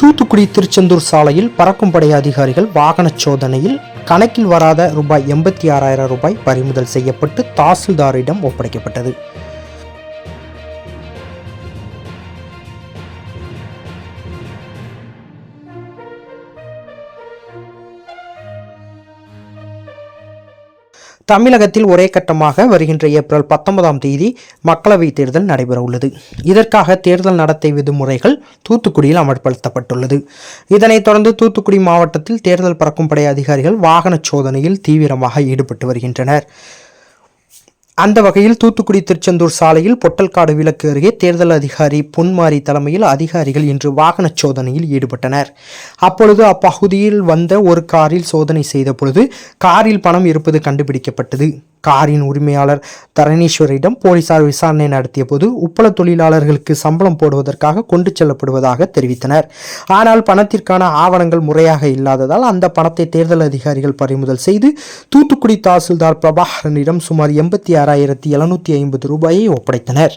தூத்துக்குடி திருச்செந்தூர் சாலையில் பறக்கும் படை அதிகாரிகள் வாகன சோதனையில் கணக்கில் வராத ரூபாய் எண்பத்தி ஆறாயிரம் ரூபாய் பறிமுதல் செய்யப்பட்டு தாசில்தாரிடம் ஒப்படைக்கப்பட்டது. தமிழகத்தில் ஒரே கட்டமாக வருகின்ற ஏப்ரல் பத்தொன்பதாம் தேதி மக்களவைத் தேர்தல் நடைபெற உள்ளது இதற்காக தேர்தல் நடத்தை விதிமுறைகள் தூத்துக்குடியில் அமல்படுத்தப்பட்டுள்ளது. இதனைத் தொடர்ந்து தூத்துக்குடி மாவட்டத்தில் தேர்தல் பறக்கும் படை அதிகாரிகள் வாகன சோதனையில் தீவிரமாக ஈடுபட்டு வருகின்றனர். அந்த வகையில் தூத்துக்குடி திருச்செந்தூர் சாலையில் பொட்டல்காடு விலக்கு அருகே தேர்தல் அதிகாரி பொன்மாரி தலைமையில் அதிகாரிகள் இன்று வாகன சோதனையில் ஈடுபட்டனர். அப்பொழுது அப்பகுதியில் வந்த ஒரு காரில் சோதனை செய்த பொழுது காரில் பணம் இருப்பது கண்டுபிடிக்கப்பட்டது. காரின் உரிமையாளர் தரணீஸ்வரிடம் போலீசார் விசாரணை நடத்திய போது உப்பள தொழிலாளர்களுக்கு சம்பளம் போடுவதற்காக கொண்டு செல்லப்படுவதாக தெரிவித்தனர். ஆனால் பணத்திற்கான ஆவணங்கள் முறையாக இல்லாததால் அந்த பணத்தை தேர்தல் அதிகாரிகள் பறிமுதல் செய்து தூத்துக்குடி தாசில்தார் பிரபாகரனிடம் சுமார் எண்பத்தி ஆறாயிரத்தி எழுநூத்தி ஐம்பது ரூபாயை ஒப்படைத்தனர்.